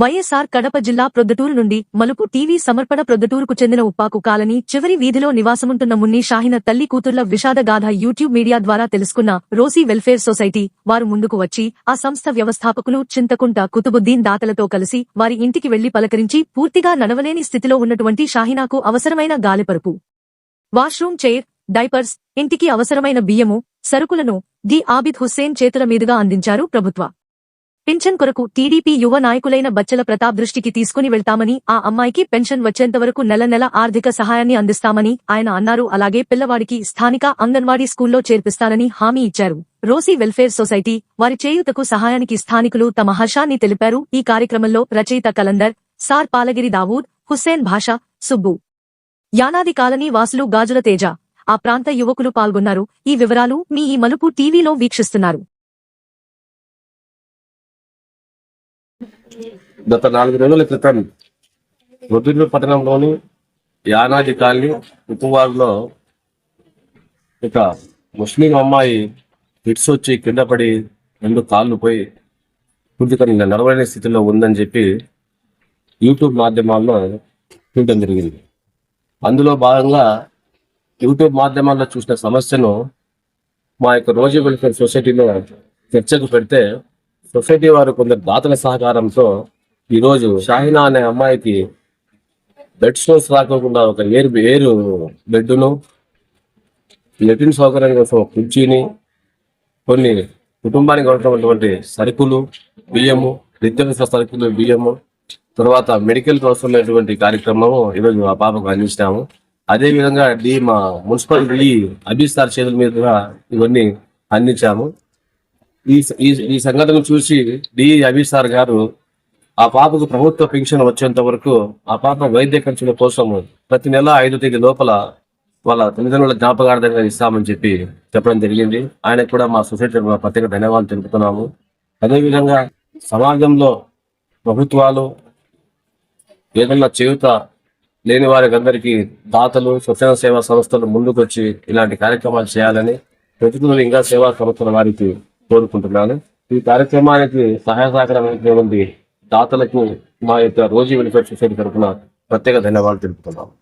వైఎస్ఆర్ కడప జిల్లా ప్రొద్దటూరు నుండి మలుపు టీవీ సమర్పణ ప్రొద్దటూరుకు చెందిన ఉప్పాకు కాలనీ చివరి వీధిలో నివాసముంటున్న మున్ని షాహిన తల్లి కూతుర్ల విషాదగాథ యూట్యూబ్ మీడియా ద్వారా తెలుసుకున్న రోసీ వెల్ఫేర్ సొసైటీ వారు ముందుకు వచ్చి ఆ సంస్థ వ్యవస్థాపకులు చింతకుంట కుతుబుద్దీన్ దాతలతో కలిసి వారి ఇంటికి వెళ్ళి పలకరించి పూర్తిగా నడవలేని స్థితిలో ఉన్నటువంటి షాహినాకు అవసరమైన గాలిపరుపు వాష్రూమ్ చైర్ డైపర్స్ ఇంటికి అవసరమైన బియ్యము సరుకులను డి ఆబిద్ హుస్సేన్ చేతుల మీదుగా అందించారు ప్రభుత్వ పింఛన్ కొరకు టీడీపీ యువ నాయకులైన బచ్చల ప్రతాప్ దృష్టికి తీసుకుని వెళ్తామని ఆ అమ్మాయికి పెన్షన్ వచ్చేంత వరకు నెల నెల ఆర్థిక సహాయాన్ని అందిస్తామని ఆయన అన్నారు. అలాగే పిల్లవాడికి స్థానిక అంగన్వాడీ స్కూల్లో చేర్పిస్తానని హామీ ఇచ్చారు. రోసీ వెల్ఫేర్ సొసైటీ వారి చేయూతకు సహాయానికి స్థానికులు తమ హర్షాన్ని తెలిపారు. ఈ కార్యక్రమంలో రచయిత కలందర్ సార్ పాలగిరి దావూద్ హుస్సేన్ భాష సుబ్బు యానాది కాలనీ వాసులు గాజుల తేజ ఆ ప్రాంత యువకులు పాల్గొన్నారు. ఈ వివరాలు మీ ఈ మలుపు టీవీలో వీక్షిస్తున్నారు. గత నాలుగు రోజుల క్రితం రుద్రూరు పట్టణంలోని యానాది కాలనీ ఉప్పువారులో ఇక ముస్లిం అమ్మాయి హిట్స్ వచ్చి కింద పడి రెండు కాళ్ళు పోయి పూర్తిగా నడవలేని స్థితిలో ఉందని చెప్పి యూట్యూబ్ మాధ్యమాల్లో చూడటం జరిగింది. అందులో భాగంగా యూట్యూబ్ మాధ్యమాల్లో చూసిన సమస్యను మా యొక్క రోజు వెల్ఫేర్ సొసైటీలో చర్చకు పెడితే సొసైటీ వారు కొందరు దాతల సహకారంతో ఈరోజు షాహినా అనే అమ్మాయికి బెడ్ స్టోర్స్ రాకోకుండా ఒక ఏరు ఏరు బెడ్ను లెటిన్ సౌకర్యం కోసం కుర్చీని కొన్ని కుటుంబానికి అవసరమైనటువంటి సరుకులు బియ్యము నిత్యవసర సరుకులు బియ్యము తర్వాత మెడికల్ అవసరమైనటువంటి కార్యక్రమము ఈరోజు ఆ పాపకు అందించినాము. అదే విధంగా డి మా మున్సిపల్ డి అభిస్తార్ చేతుల మీదుగా ఇవన్నీ అందించాము. ఈ ఈ సంఘటన చూసి డి. అభిసార్ గారు ఆ పాపకు ప్రభుత్వ పెన్షన్ వచ్చేంత వరకు ఆ పాప వైద్య ఖర్చుల కోసం ప్రతి నెల ఐదు తేదీ లోపల వాళ్ళ తల్లిదండ్రుల జ్ఞాపకార్థంగా ఇస్తామని చెప్పి చెప్పడం జరిగింది. ఆయనకు కూడా మా సొసైటీ ప్రత్యేక ధన్యవాదాలు తెలుపుతున్నాము. అదేవిధంగా సమాజంలో ప్రభుత్వాలు ఏదన్నా చేయుత లేని వారికి అందరికీ దాతలు స్వచ్ఛంద సేవా సంస్థలు ముందుకొచ్చి ఇలాంటి కార్యక్రమాలు చేయాలని ప్రతినిధులు ఇంకా సేవా సంస్థల వారికి కోరుకుంటున్నాను. ఈ కార్యక్రమానికి సహాయ సహకారం దాతలకు మా యొక్క రోజు వెల్ఫేర్ సొసైటీ తరఫున ప్రత్యేక ధన్యవాదాలు తెలుపుతున్నాము.